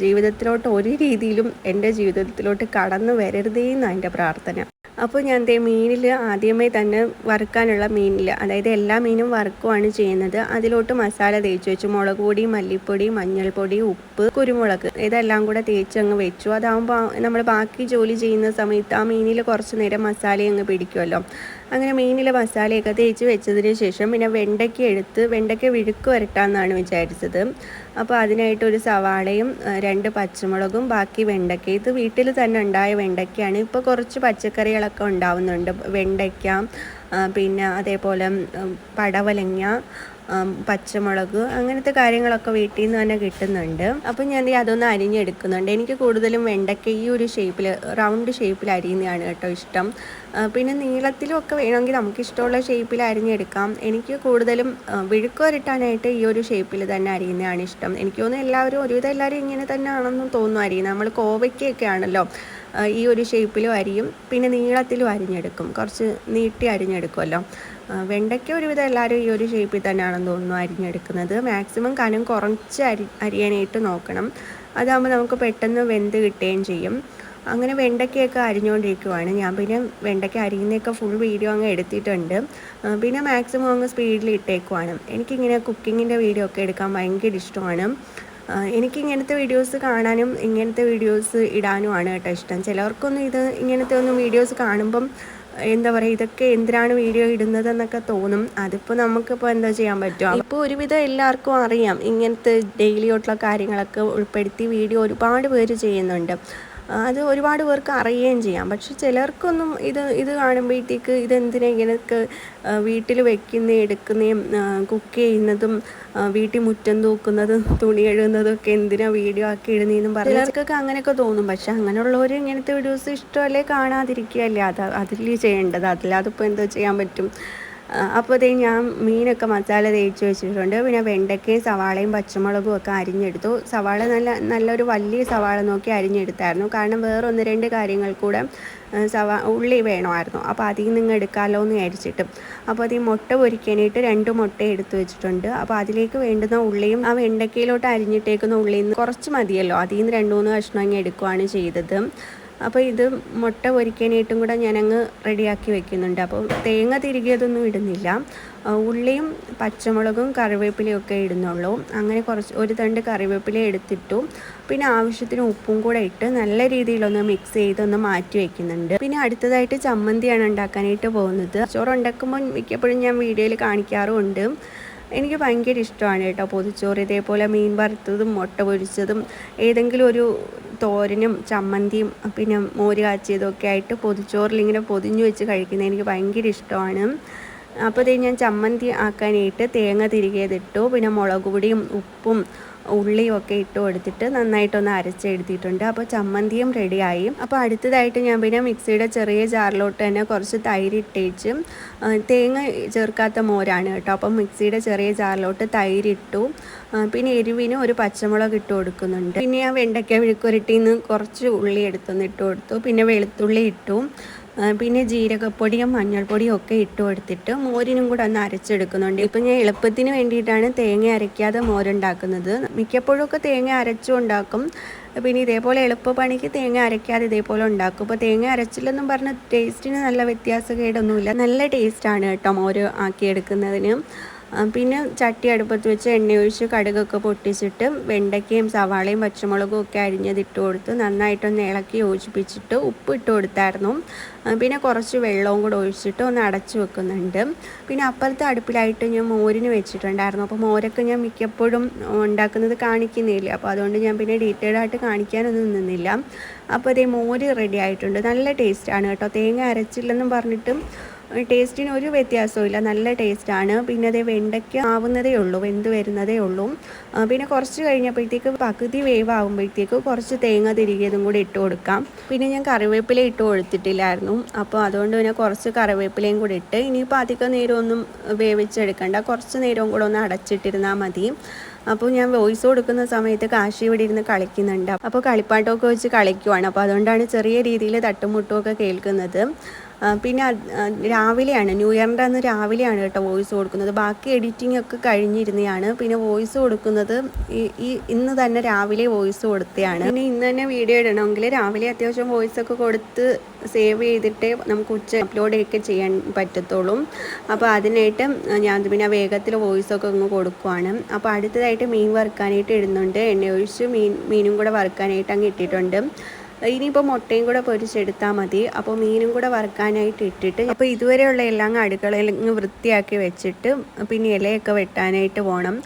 S1: ജീവിതത്തിലോട്ട് ഒരു രീതിയിലും എന്റെ ജീവിതത്തിലോട്ട് കടന്നു വരരുതേ എന്നാണ് എന്റെ പ്രാർത്ഥന. അപ്പോൾ ഞാൻ ദേ മീനിൽ ആദ്യമേ തന്നെ വറുക്കാനുള്ള മീനിൽ അതായത് എല്ലാ മീനും വറുക്കുവാണ് ചെയ്യുന്നത്. അതിലോട്ട് മസാല തേച്ച് വെച്ചു. മുളക് പൊടി മല്ലിപ്പൊടി മഞ്ഞൾപ്പൊടി ഉപ്പ് കുരുമുളക് ഇതെല്ലാം കൂടെ തേച്ച് അങ്ങ് വെച്ചു അതാകുമ്പോൾ നമ്മൾ ബാക്കി ജോലി ചെയ്യുന്ന സമയത്ത് ആ മീനിൽ കുറച്ച് നേരം മസാല അങ്ങ് പിടിക്കുമല്ലോ അങ്ങനെ മെയിനിലെ മസാലയൊക്കെ തേച്ച് വെച്ചതിന് ശേഷം പിന്നെ വെണ്ടയ്ക്ക എടുത്ത് വെണ്ടയ്ക്ക വിഴുക്ക് വരട്ടാമെന്നാണ് വിചാരിച്ചത്. അപ്പോൾ അതിനായിട്ട് ഒരു സവാളയും രണ്ട് പച്ചമുളകും ബാക്കി വെണ്ടയ്ക്ക. ഇത് വീട്ടിൽ തന്നെ ഉണ്ടായ വെണ്ടയ്ക്കയാണ്. ഇപ്പോൾ കുറച്ച് പച്ചക്കറികളൊക്കെ ഉണ്ടാവുന്നുണ്ട്. വെണ്ടയ്ക്ക പിന്നെ അതേപോലെ പടവലങ്ങ പച്ചമുളക് അങ്ങനത്തെ കാര്യങ്ങളൊക്കെ വീട്ടിൽ നിന്ന് തന്നെ കിട്ടുന്നുണ്ട്. അപ്പം ഞാൻ അതൊന്ന് അരിഞ്ഞെടുക്കുന്നുണ്ട്. എനിക്ക് കൂടുതലും വെണ്ടയ്ക്ക ഈ ഒരു ഷേപ്പിൽ റൗണ്ട് ഷേപ്പിൽ അരിയുന്നതാണ് കേട്ടോ ഇഷ്ടം. പിന്നെ നീളത്തിലും ഒക്കെ വേണമെങ്കിൽ നമുക്ക് ഇഷ്ടമുള്ള ഷേപ്പിൽ അരിഞ്ഞെടുക്കാം. എനിക്ക് കൂടുതലും വിഴുക്ക് വരട്ടാനായിട്ട് ഈ ഒരു ഷേപ്പിൽ തന്നെ അരിയുന്നതാണ് ഇഷ്ടം. എനിക്ക് തോന്നുന്നു എല്ലാവരും ഒരുവിധം എല്ലാവരും ഇങ്ങനെ തന്നെ ആണെന്ന് തോന്നുന്നു അരിയുന്നത്. നമ്മൾ കോവയ്ക്കൊക്കെ ആണല്ലോ ഈ ഒരു ഷേപ്പിലും അരിയും. പിന്നെ നീളത്തിലും അരിഞ്ഞെടുക്കും. കുറച്ച് നീട്ടി അരിഞ്ഞെടുക്കുമല്ലോ. വെണ്ടയ്ക്ക ഒരുവിധം എല്ലാവരും ഈ ഒരു ഷേപ്പിൽ തന്നെയാണെന്ന് തോന്നുന്നു അരിഞ്ഞെടുക്കുന്നത്. മാക്സിമം കനം കുറച്ച് അരി അരിയാനായിട്ട് നോക്കണം. അതാകുമ്പോൾ നമുക്ക് പെട്ടെന്ന് വെന്ത് കിട്ടുകയും ചെയ്യും. അങ്ങനെ വെണ്ടയ്ക്കയൊക്കെ അരിഞ്ഞുകൊണ്ടിരിക്കുവാണ് ഞാൻ പിന്നെ വെണ്ടയ്ക്ക അരിയുന്നതൊക്കെ ഫുൾ വീഡിയോ അങ്ങ് എടുത്തിട്ടുണ്ട്. പിന്നെ മാക്സിമം അങ്ങ് സ്പീഡിൽ ഇട്ടേക്കുവാണ്. എനിക്കിങ്ങനെ കുക്കിങ്ങിന്റെ വീഡിയോ ഒക്കെ എടുക്കാൻ ഭയങ്കര ഇഷ്ടമാണ്. എനിക്ക് ഇങ്ങനത്തെ വീഡിയോസ് കാണാനും ഇങ്ങനത്തെ വീഡിയോസ് ഇടാനുമാണ് കേട്ടോ ഇഷ്ടം. ചിലവർക്കൊന്നും ഇത് ഇങ്ങനത്തെ ഒന്നും വീഡിയോസ് കാണുമ്പം എന്താ പറയുക ഇതൊക്കെ എന്തിനാണ് വീഡിയോ ഇടുന്നതെന്നൊക്കെ തോന്നും. അതിപ്പോൾ നമുക്കിപ്പോൾ എന്താ ചെയ്യാൻ പറ്റുക? ഇപ്പോൾ ഒരുവിധം എല്ലാവർക്കും അറിയാം. ഇങ്ങനത്തെ ഡെയിലി ആയിട്ടുള്ള കാര്യങ്ങളൊക്കെ ഉൾപ്പെടുത്തി വീഡിയോ ഒരുപാട് പേര് ചെയ്യുന്നുണ്ട്. അത് ഒരുപാട് പേർക്ക് അറിയുകയും ചെയ്യാം. പക്ഷെ ചിലർക്കൊന്നും ഇത് ഇത് കാണുമ്പോഴത്തേക്ക് ഇതെന്തിനാ ഇങ്ങനെയൊക്കെ വീട്ടിൽ വെക്കുന്നതും എടുക്കുന്നതും കുക്ക് ചെയ്യുന്നതും വീട്ടിൽ മുറ്റം തൂക്കുന്നതും തുണി എഴുതുന്നതും ഒക്കെ എന്തിനാ വീഡിയോ ആക്കി ഇടുന്നതെന്നും പറഞ്ഞു ചിലർക്കൊക്കെ അങ്ങനെയൊക്കെ തോന്നും. പക്ഷെ അങ്ങനെയുള്ളവർ ഇങ്ങനത്തെ വീഡിയോസ് ഇഷ്ടമല്ലേ കാണാതിരിക്കുകയല്ലേ? അത് അതിൽ ചെയ്യേണ്ടത്. അതില്ലാതെ ഇപ്പോൾ എന്തോ ചെയ്യാൻ പറ്റും. അപ്പോൾ അതേ ഞാൻ മീനൊക്കെ മസാല തേച്ച് വെച്ചിട്ടുണ്ട്. പിന്നെ വെണ്ടയ്ക്കയും സവാളയും പച്ചമുളകും ഒക്കെ അരിഞ്ഞെടുത്തു. സവാള നല്ല നല്ലൊരു വലിയ സവാള നോക്കി അരിഞ്ഞെടുത്തായിരുന്നു. കാരണം വേറെ ഒന്ന് രണ്ട് കാര്യങ്ങൾ കൂടെ സവാ ഉള്ളി വേണമായിരുന്നു. അപ്പോൾ അതിൽ നിന്ന് എടുക്കാമല്ലോ എന്ന് വിചാരിച്ചിട്ട്. അപ്പോൾ അത് ഈ മുട്ട പൊരിക്കാനായിട്ട് രണ്ട് മുട്ട എടുത്തു വെച്ചിട്ടുണ്ട്. അപ്പോൾ അതിലേക്ക് വേണ്ടുന്ന ഉള്ളിയും ആ വെണ്ടയ്ക്കയിലോട്ട് അരിഞ്ഞിട്ടേക്കുന്ന ഉള്ളിയിൽ നിന്ന് കുറച്ച് മതിയല്ലോ. അതിൽ നിന്ന് രണ്ട് മൂന്ന് കഷ്ണം അങ്ങ് എടുക്കുകയാണ് ചെയ്തത്. അപ്പോൾ ഇത് മുട്ട പൊരിക്കാനായിട്ടും കൂടെ ഞാനങ്ങ് റെഡിയാക്കി വെക്കുന്നുണ്ട്. അപ്പോൾ തേങ്ങ തിരികെയതൊന്നും ഇടുന്നില്ല. ഉള്ളിയും പച്ചമുളകും കറിവേപ്പിലയും ഒക്കെ ഇടുന്നുള്ളൂ. അങ്ങനെ കുറച്ച് ഒരു തണ്ട് കറിവേപ്പില എടുത്തിട്ടു. പിന്നെ ആവശ്യത്തിന് ഉപ്പും കൂടെ ഇട്ട് നല്ല രീതിയിലൊന്ന് മിക്സ് ചെയ്തൊന്ന് മാറ്റി വെക്കുന്നുണ്ട്. പിന്നെ അടുത്തതായിട്ട് ചമ്മന്തിയാണ് ഉണ്ടാക്കാനായിട്ട് പോകുന്നത്. ചോറ് ഉണ്ടാക്കുമ്പോൾ മിക്കപ്പോഴും ഞാൻ വീഡിയോയിൽ കാണിക്കാറുമുണ്ട് എനിക്ക് ഭയങ്കര ഇഷ്ടമാണ് കേട്ടോ പൊതിച്ചോറ്. ഇതേപോലെ മീൻ വറുത്തതും മുട്ട പൊരിച്ചതും ഏതെങ്കിലും ഒരു തോരനും ചമ്മന്തിയും പിന്നെ മോര് കാച്ചിയതും ഒക്കെ ആയിട്ട് പൊതിച്ചോറിൽ ഇങ്ങനെ പൊതിഞ്ഞു വെച്ച് കഴിക്കുന്നത് എനിക്ക് ഭയങ്കര ഇഷ്ടമാണ്. അപ്പോൾ ഇത് ഞാൻ ചമ്മന്തി ആക്കാനായിട്ട് തേങ്ങ തിരികെതിട്ടു പിന്നെ മുളക് പൊടിയും ഉപ്പും ഉള്ളിയും ഒക്കെ ഇട്ട് കൊടുത്തിട്ട് നന്നായിട്ടൊന്ന് അരച്ചെടുത്തിട്ടുണ്ട് അപ്പോൾ ചമ്മന്തിയും റെഡിയായി. അപ്പോൾ അടുത്തതായിട്ട് ഞാൻ പിന്നെ മിക്സിയുടെ ചെറിയ ജാറിലോട്ട് തന്നെ കുറച്ച് തൈര് ഇട്ടേച്ച് തേങ്ങ ചേർക്കാത്ത മോരാണ് കേട്ടോ. അപ്പം മിക്സിയുടെ ചെറിയ ജാറിലോട്ട് തൈരിട്ടു പിന്നെ എരിവിന് ഒരു പച്ചമുളക് ഇട്ട് കൊടുക്കുന്നുണ്ട്. പിന്നെ ഞാൻ വെണ്ടയ്ക്ക വിഴുക്കുരട്ടിയിൽ കുറച്ച് ഉള്ളി എടുത്തൊന്ന് ഇട്ട് കൊടുത്തു. പിന്നെ വെളുത്തുള്ളി ഇട്ടു. പിന്നെ ജീരകപ്പൊടിയും മഞ്ഞൾപ്പൊടിയും ഒക്കെ ഇട്ട് കൊടുത്തിട്ട് മോരിനും കൂടെ ഒന്ന് അരച്ചെടുക്കുന്നുണ്ട്. ഇപ്പം ഞാൻ എളുപ്പത്തിന് വേണ്ടിയിട്ടാണ് തേങ്ങ അരയ്ക്കാതെ മോരുണ്ടാക്കുന്നത്. മിക്കപ്പോഴും ഒക്കെ തേങ്ങ അരച്ചും ഉണ്ടാക്കും. പിന്നെ ഇതേപോലെ എളുപ്പപ്പണിക്ക് തേങ്ങ അരയ്ക്കാതെ ഇതേപോലെ ഉണ്ടാക്കും. അപ്പോൾ തേങ്ങ അരച്ചില്ലെന്നും പറഞ്ഞ് ടേസ്റ്റിന് നല്ല വ്യത്യാസക്കേടൊന്നുമില്ല. നല്ല ടേസ്റ്റാണ് കേട്ടോ മോര് ആക്കിയെടുക്കുന്നതിന്. പിന്നെ ചട്ടി അടുപ്പത്ത് വെച്ച് എണ്ണ ഒഴിച്ച് കടുകൊക്കെ പൊട്ടിച്ചിട്ട് വെണ്ടയ്ക്കയും സവാളയും പച്ചമുളകും ഒക്കെ അരിഞ്ഞത് ഇട്ട് കൊടുത്ത് നന്നായിട്ടൊന്ന് ഇളക്കി യോജിപ്പിച്ചിട്ട് ഉപ്പ് ഇട്ട് കൊടുത്തായിരുന്നു. പിന്നെ കുറച്ച് വെള്ളവും കൂടെ ഒഴിച്ചിട്ട് ഒന്ന് അടച്ചു വെക്കുന്നുണ്ട്. പിന്നെ അപ്പുറത്തെ അടുപ്പിലായിട്ട് ഞാൻ മോരിന് വെച്ചിട്ടുണ്ടായിരുന്നു. അപ്പോൾ മോരൊക്കെ ഞാൻ മിക്കപ്പോഴും ഉണ്ടാക്കുന്നത് കാണിക്കുന്നില്ല. അപ്പോൾ അതുകൊണ്ട് ഞാൻ പിന്നെ ഡീറ്റെയിൽഡ് ആയിട്ട് കാണിക്കാനൊന്നും നിന്നില്ല. അപ്പോൾ അതേ മോര് റെഡി ആയിട്ടുണ്ട്. നല്ല ടേസ്റ്റാണ് കേട്ടോ. തേങ്ങ അരച്ചില്ലെന്നും പറഞ്ഞിട്ടും ടേസ്റ്റിന് ഒരു വ്യത്യാസവും നല്ല ടേസ്റ്റാണ്. പിന്നെ അതേ വെണ്ടയ്ക്ക ആവുന്നതേ ഉള്ളൂ വെന്ത് വരുന്നതേ ഉള്ളൂ. പിന്നെ കുറച്ച് കഴിഞ്ഞപ്പോഴത്തേക്ക് പകുതി വേവ് ആകുമ്പോഴത്തേക്ക് കുറച്ച് തേങ്ങ തിരികിയതും കൂടി ഇട്ട് കൊടുക്കാം. പിന്നെ ഞാൻ കറിവേപ്പില ഇട്ട് കൊടുത്തിട്ടില്ലായിരുന്നു അപ്പോൾ അതുകൊണ്ട് പിന്നെ കുറച്ച് കറിവേപ്പിലയും കൂടി ഇട്ട് ഇനിയിപ്പോൾ അധികം നേരമൊന്നും വേവിച്ചെടുക്കണ്ട. കുറച്ച് നേരവും കൂടെ ഒന്ന് അടച്ചിട്ടിരുന്നാൽ മതി. അപ്പോൾ ഞാൻ വോയിസ് കൊടുക്കുന്ന സമയത്ത് കാശി ഇവിടെ ഇരുന്ന് കളിക്കുന്നുണ്ട്. അപ്പോൾ കളിപ്പാട്ടമൊക്കെ വെച്ച് കളിക്കുവാണ്. അപ്പോൾ അതുകൊണ്ടാണ് ചെറിയ രീതിയിൽ തട്ടുമുട്ടുമൊക്കെ കേൾക്കുന്നത്. പിന്നെ രാവിലെയാണ് ന്യൂ ഇയറിന്റെ അന്ന് രാവിലെയാണ് കേട്ടോ വോയിസ് കൊടുക്കുന്നത്. ബാക്കി എഡിറ്റിംഗ് ഒക്കെ കഴിഞ്ഞിരുന്നതാണ് പിന്നെ വോയിസ് കൊടുക്കുന്നത് ഈ ഇന്ന് തന്നെ രാവിലെ വോയിസ് കൊടുത്തതാണ് പിന്നെ ഇന്ന് തന്നെ വീഡിയോ ഇടണമെങ്കിൽ രാവിലെ അത്യാവശ്യം വോയിസ് ഒക്കെ കൊടുത്ത് സേവ് ചെയ്തിട്ടേ നമുക്ക് ഉച്ച അപ്ലോഡ് ഒക്കെ ചെയ്യാൻ പറ്റത്തുള്ളൂ. അപ്പോൾ അതിനായിട്ട് ഞാൻ പിന്നെ വേഗത്തിൽ വോയിസ് ഒക്കെ അങ്ങ് കൊടുക്കുവാണ്. അപ്പോൾ അടുത്തതായിട്ട് മീൻ വറുക്കാനായിട്ട് ഇടുന്നുണ്ട്. എണ്ണ ഒഴിച്ച് മീൻ മീനും കൂടെ വറുക്കാനായിട്ട് അങ്ങ് ഇട്ടിട്ടുണ്ട്. ഇനിയിപ്പോൾ മുട്ടയും കൂടെ പൊരിച്ചെടുത്താൽ മതി. അപ്പോൾ മീനും കൂടെ വറുക്കാനായിട്ട് ഇട്ടിട്ട് അപ്പോൾ ഇതുവരെയുള്ള എല്ലാം അടുക്കളയിൽ വൃത്തിയാക്കി വെച്ചിട്ട് പിന്നെ ഇലയൊക്കെ വെട്ടാനായിട്ട് പോകണം.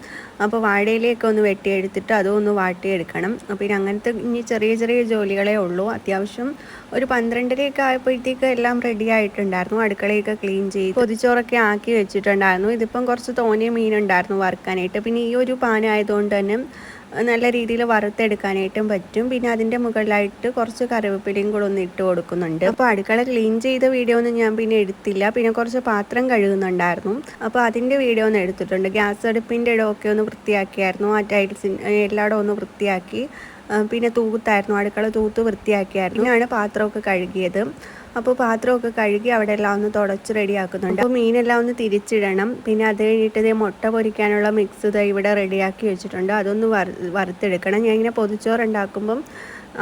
S1: അപ്പോൾ വാഴയിലയൊക്കെ ഒന്ന് വെട്ടിയെടുത്തിട്ട് അതും ഒന്ന് വാട്ടിയെടുക്കണം. പിന്നെ അങ്ങനത്തെ ഇനി ചെറിയ ചെറിയ ജോലികളേ ഉള്ളൂ. അത്യാവശ്യം ഒരു പന്ത്രണ്ടരയൊക്കെ ആയപ്പോഴത്തേക്ക് എല്ലാം റെഡി ആയിട്ടുണ്ടായിരുന്നു. അടുക്കളയൊക്കെ ക്ലീൻ ചെയ്ത് പൊതിച്ചോറൊക്കെ ആക്കി വെച്ചിട്ടുണ്ടായിരുന്നു. ഇതിപ്പം കുറച്ച് തോന്നിയ മീനുണ്ടായിരുന്നു വറുക്കാനായിട്ട്. പിന്നെ ഈ ഒരു പാനായതുകൊണ്ട് തന്നെ നല്ല രീതിയിൽ വറുത്തെടുക്കാനായിട്ടും പറ്റും. പിന്നെ അതിന്റെ മുകളിലായിട്ട് കുറച്ച് കറിവേപ്പിലയും കൂടെ ഒന്ന് ഇട്ട് കൊടുക്കുന്നുണ്ട്. അപ്പോൾ അടുക്കള ക്ലീൻ ചെയ്ത വീഡിയോ ഒന്നും ഞാൻ പിന്നെ എടുത്തില്ല. പിന്നെ കുറച്ച് പാത്രം കഴുകുന്നുണ്ടായിരുന്നു. അപ്പോൾ അതിന്റെ വീഡിയോ ഒന്ന് എടുത്തിട്ടുണ്ട്. ഗ്യാസ് അടുപ്പിന്റെ ഇടമൊക്കെ ഒന്ന് വൃത്തിയാക്കിയായിരുന്നു. ആ ടൈൽസിൻ എല്ലായിടവും ഒന്ന് വൃത്തിയാക്കി. പിന്നെ തൂത്തായിരുന്നു അടുക്കള തൂത്ത് വൃത്തിയാക്കിയായിരുന്നു. പിന്നെയാണ് പാത്രമൊക്കെ കഴുകിയത്. അപ്പോൾ പാത്രമൊക്കെ കഴുകി അവിടെ എല്ലാം ഒന്ന് തുടച്ച് റെഡിയാക്കുന്നുണ്ട്. അപ്പോൾ മീനെല്ലാം ഒന്ന് തിരിച്ചിടണം. പിന്നെ അത് കഴിഞ്ഞിട്ട് ഇതേ മുട്ട പൊരിക്കാനുള്ള മിക്സ് ഇതാ ഇവിടെ റെഡിയാക്കി വെച്ചിട്ടുണ്ട്. അതൊന്ന് വറ വറുത്തെടുക്കണം. ഞാൻ ഇങ്ങനെ പൊതിച്ചോറ് ഉണ്ടാക്കുമ്പം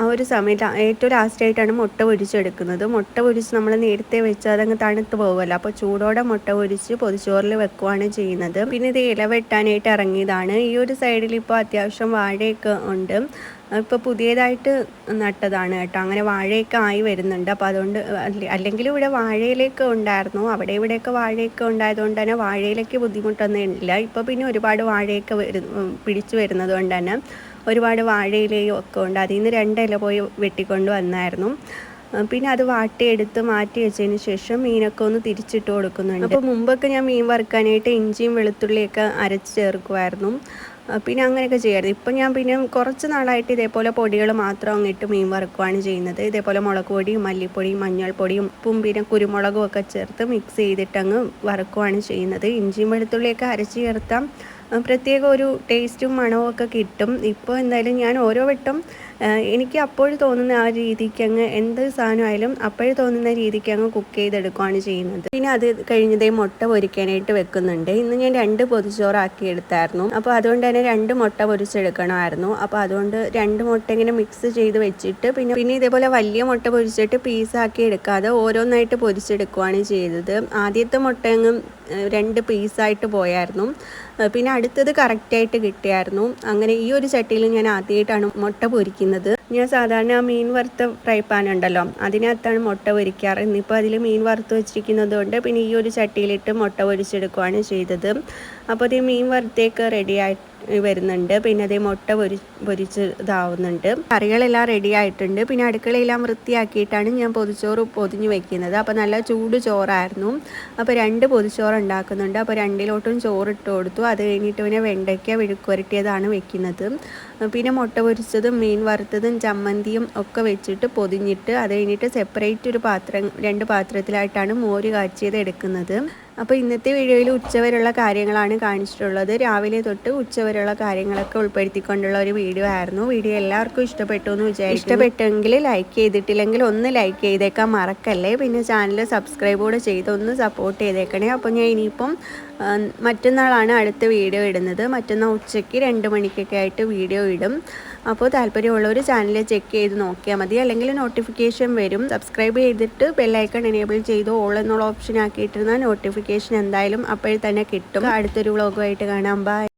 S1: ആ ഒരു സമയത്ത് ഏറ്റവും ലാസ്റ്റായിട്ടാണ് മുട്ട പൊരിച്ചെടുക്കുന്നത്. മുട്ട പൊരിച്ച് നമ്മൾ നേരത്തെ വെച്ച് അതങ്ങ് തണുത്ത് പോകുമല്ലോ അപ്പോൾ ചൂടോടെ മുട്ട പൊരിച്ച് പൊതിച്ചോറിൽ വെക്കുവാണ് ചെയ്യുന്നത്. പിന്നെ ഇത് ഇല വെട്ടാനായിട്ട് ഇറങ്ങിയതാണ്. ഈ ഒരു സൈഡിൽ ഇപ്പോൾ അത്യാവശ്യം വാഴയൊക്കെ ഉണ്ട്. ഇപ്പോൾ പുതിയതായിട്ട് നട്ടതാണ് കേട്ടോ. അങ്ങനെ വാഴയൊക്കെ ആയി വരുന്നുണ്ട്. അപ്പോൾ അതുകൊണ്ട് അല്ലെങ്കിൽ ഇവിടെ വാഴയിലേക്ക് ഉണ്ടായിരുന്നു. അവിടെ ഇവിടെയൊക്കെ വാഴയൊക്കെ ഉണ്ടായതുകൊണ്ട് തന്നെ വാഴയിലേക്ക് ബുദ്ധിമുട്ടൊന്നും ഇല്ല. ഇപ്പോൾ പിന്നെ ഒരുപാട് വാഴയൊക്കെ വരു പിടിച്ചു വരുന്നത് കൊണ്ട് തന്നെ ഒരുപാട് വാഴയിലയും ഒക്കെ ഉണ്ട്. അതിൽ നിന്ന് രണ്ടില പോയി വെട്ടിക്കൊണ്ട് വന്നായിരുന്നു. പിന്നെ അത് വാട്ടിയെടുത്ത് മാറ്റി വെച്ചതിന് ശേഷം മീനൊക്കെ ഒന്ന് തിരിച്ചിട്ട് കൊടുക്കുന്നുണ്ട്. അപ്പോൾ മുമ്പൊക്കെ ഞാൻ മീൻ വറുക്കാനായിട്ട് ഇഞ്ചിയും വെളുത്തുള്ളിയൊക്കെ അരച്ച് ചേർക്കുമായിരുന്നു പിന്നെ അങ്ങനെയൊക്കെ ചെയ്യായിരുന്നു. ഇപ്പം ഞാൻ പിന്നെ കുറച്ച് നാളായിട്ട് ഇതേപോലെ പൊടികൾ മാത്രം അങ്ങിട്ട് മീൻ വറുക്കുകയാണ് ചെയ്യുന്നത്. ഇതേപോലെ മുളക് പൊടിയും മല്ലിപ്പൊടിയും മഞ്ഞൾപ്പൊടിയും ഉപ്പും പിന്നെ കുരുമുളകും ഒക്കെ ചേർത്ത് മിക്സ് ചെയ്തിട്ട് അങ്ങ് വറുക്കുകയാണ് ചെയ്യുന്നത്. ഇഞ്ചിയും വെളുത്തുള്ളിയൊക്കെ അരച്ച് ചേർത്താം പ്രത്യേക ഒരു ടേസ്റ്റും മണവും ഒക്കെ കിട്ടും. ഇപ്പോൾ എന്തായാലും ഞാൻ ഓരോ വട്ടം എനിക്ക് അപ്പോൾ തോന്നുന്ന ആ രീതിക്ക് അങ്ങ് എന്ത് സാധനമായാലും അപ്പോൾ തോന്നുന്ന രീതിക്ക് അങ്ങ് കുക്ക് ചെയ്തെടുക്കുകയാണ് ചെയ്യുന്നത്. പിന്നെ അത് കഴിഞ്ഞതേ മുട്ട പൊരിക്കാനായിട്ട് വെക്കുന്നുണ്ട്. ഇന്ന് ഞാൻ രണ്ട് പൊതിച്ചോറാക്കി എടുത്തായിരുന്നു. അപ്പോൾ അതുകൊണ്ട് തന്നെ രണ്ട് മുട്ട പൊരിച്ചെടുക്കണമായിരുന്നു. അപ്പോൾ അതുകൊണ്ട് രണ്ട് മുട്ട ഇങ്ങനെ മിക്സ് ചെയ്ത് വെച്ചിട്ട് പിന്നെ പിന്നെ ഇതേപോലെ വലിയ മുട്ട പൊരിച്ചിട്ട് പീസാക്കി എടുക്കാതെ ഓരോന്നായിട്ട് പൊരിച്ചെടുക്കുകയാണ് ചെയ്തത്. ആദ്യത്തെ മുട്ട അങ്ങ് രണ്ട് പീസായിട്ട് പോയായിരുന്നു. പിന്നെ അടുത്തത് കറക്റ്റായിട്ട് കിട്ടിയായിരുന്നു. അങ്ങനെ ഈ ഒരു ചട്ടിയിൽ ഞാൻ ആദ്യമായിട്ടാണ് മുട്ട പൊരിക്കുന്നത്. ഞാൻ സാധാരണ മീൻ വറുത്ത ഫ്രൈ പാൻ ഉണ്ടല്ലോ അതിനകത്താണ് മുട്ട പൊരിക്കാറ്. ഇന്നിപ്പോൾ അതിൽ മീൻ വറുത്ത് വെച്ചിരിക്കുന്നത് കൊണ്ട് പിന്നെ ഈ ഒരു ചട്ടിയിലിട്ട് മുട്ട പൊരിച്ചെടുക്കുകയാണ് ചെയ്തത്. അപ്പോൾ അത് മീൻ വറുത്തേക്ക് റെഡി ആയി വരുന്നുണ്ട്. പിന്നെ അതേ മുട്ട പൊരി പൊരിച്ച് ഇതാവുന്നുണ്ട്. കറികളെല്ലാം റെഡി ആയിട്ടുണ്ട്. പിന്നെ അടുക്കളയെല്ലാം വൃത്തിയാക്കിയിട്ടാണ് ഞാൻ പൊതിച്ചോറ് പൊതിഞ്ഞ് വെക്കുന്നത്. അപ്പോൾ നല്ല ചൂട് ചോറായിരുന്നു. അപ്പോൾ രണ്ട് പൊതിച്ചോറ് ഉണ്ടാക്കുന്നുണ്ട്. അപ്പോൾ രണ്ടിലോട്ടും ചോറിട്ട് കൊടുത്തു. അത് കഴിഞ്ഞിട്ട് പിന്നെ വെണ്ടയ്ക്ക വിഴുക്കുരട്ടിയതാണ് വെക്കുന്നത്. പിന്നെ മുട്ട പൊരിച്ചതും മീൻ വറുത്തതും ചമ്മന്തിയും ഒക്കെ വെച്ചിട്ട് പൊതിഞ്ഞിട്ട് അത് കഴിഞ്ഞിട്ട് സെപ്പറേറ്റ് ഒരു പാത്രം രണ്ട് പാത്രത്തിലായിട്ടാണ് മോര് കാച്ചിയത് എടുക്കുന്നത്. അപ്പോൾ ഇന്നത്തെ വീഡിയോയിൽ ഉച്ചവരെയുള്ള കാര്യങ്ങളാണ് കാണിച്ചിട്ടുള്ളത്. രാവിലെ തൊട്ട് ഉച്ചവരെയുള്ള കാര്യങ്ങളൊക്കെ ഉൾപ്പെടുത്തിക്കൊണ്ടുള്ള ഒരു വീഡിയോ ആയിരുന്നു. വീഡിയോ എല്ലാവർക്കും ഇഷ്ടപ്പെട്ടു എന്ന് വിചാരിച്ചു ഇഷ്ടപ്പെട്ടെങ്കിൽ ലൈക്ക് ചെയ്തിട്ടില്ലെങ്കിൽ ഒന്ന് ലൈക്ക് ചെയ്തേക്കാൻ മറക്കല്ലേ? പിന്നെ ചാനൽ സബ്സ്ക്രൈബ് കൂടെ ചെയ്ത് ഒന്ന് സപ്പോർട്ട് ചെയ്തേക്കണേ. അപ്പോൾ ഞാൻ ഇനിയിപ്പം മറ്റന്നാളാണ് അടുത്ത വീഡിയോ ഇടുന്നത്. മറ്റന്നാൾ ഉച്ചയ്ക്ക് രണ്ട് മണിക്കൊക്കെ ആയിട്ട് വീഡിയോ ഇടും. അപ്പോൾ താല്പര്യമുള്ളവർ ചാനൽ ചെക്ക് ചെയ്ത് നോക്കിയാൽ മതി. അല്ലെങ്കിൽ നോട്ടിഫിക്കേഷൻ വരും. സബ്സ്ക്രൈബ് ചെയ്തിട്ട് ബെല്ലൈക്കൺ എനേബിൾ ചെയ്ത് ഓൾ എന്നുള്ള ഓപ്ഷൻ ആക്കിയിട്ടിരുന്നാൽ നോട്ടിഫിക്കേഷൻ എന്തായാലും അപ്പോഴേ തന്നെ കിട്ടും. അടുത്തൊരു വ്ളോഗുമായിട്ട് കാണാം. ബൈ